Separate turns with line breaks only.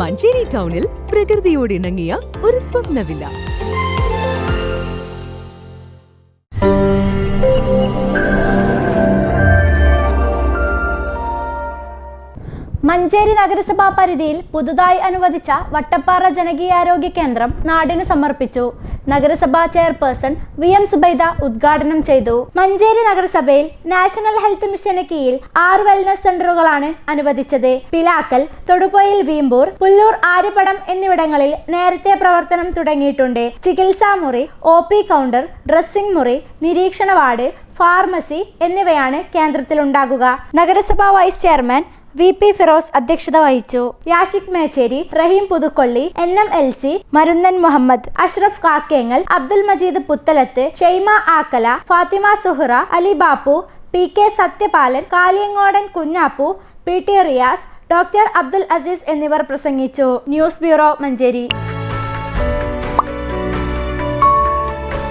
മഞ്ചേരി ടൗണിൽ പ്രകൃതിയോട് ഇണങ്ങിയ ഒരു സ്വപ്നവില്ല.
മഞ്ചേരി നഗരസഭാ പരിധിയിൽ പുതുതായി അനുവദിച്ച വട്ടപ്പാറ ജനകീയാരോഗ്യ കേന്ദ്രം നാടിന് സമർപ്പിച്ചു. നഗരസഭാ ചെയർപേഴ്സൺ വി എം സുബൈദ ഉദ്ഘാടനം ചെയ്തു. മഞ്ചേരി നഗരസഭയിൽ നാഷണൽ ഹെൽത്ത് മിഷന് കീഴിൽ ആറ് വെൽനസ് സെന്ററുകളാണ് അനുവദിച്ചത്. പിലാക്കൽ തൊടുപുഴയിൽ വീമ്പൂർ പുല്ലൂർ ആര്യപടം എന്നിവിടങ്ങളിൽ നേരത്തെ പ്രവർത്തനം തുടങ്ങിയിട്ടുണ്ട്. ചികിത്സാ മുറി ഒ പി കൗണ്ടർ ഡ്രസ്സിംഗ് മുറി നിരീക്ഷണ വാർഡ് ഫാർമസി എന്നിവയാണ് കേന്ദ്രത്തിലുണ്ടാകുക. നഗരസഭാ vice chairman V P Firoz അധ്യക്ഷത വഹിച്ചു. Yashik Mecheri Rahim Puthukkolli N M L C Marunnan Muhammad Ashraf Kakkengal Abdul Majeed Puthalath Shaima Aakkala Fathima Suhra Ali Bappu P K Sathyapalan Kaliyangodan Kunjappu P T Riyas doctor Abdul Aziz എന്നിവർ പ്രസംഗിച്ചു. News bureau Manjeri.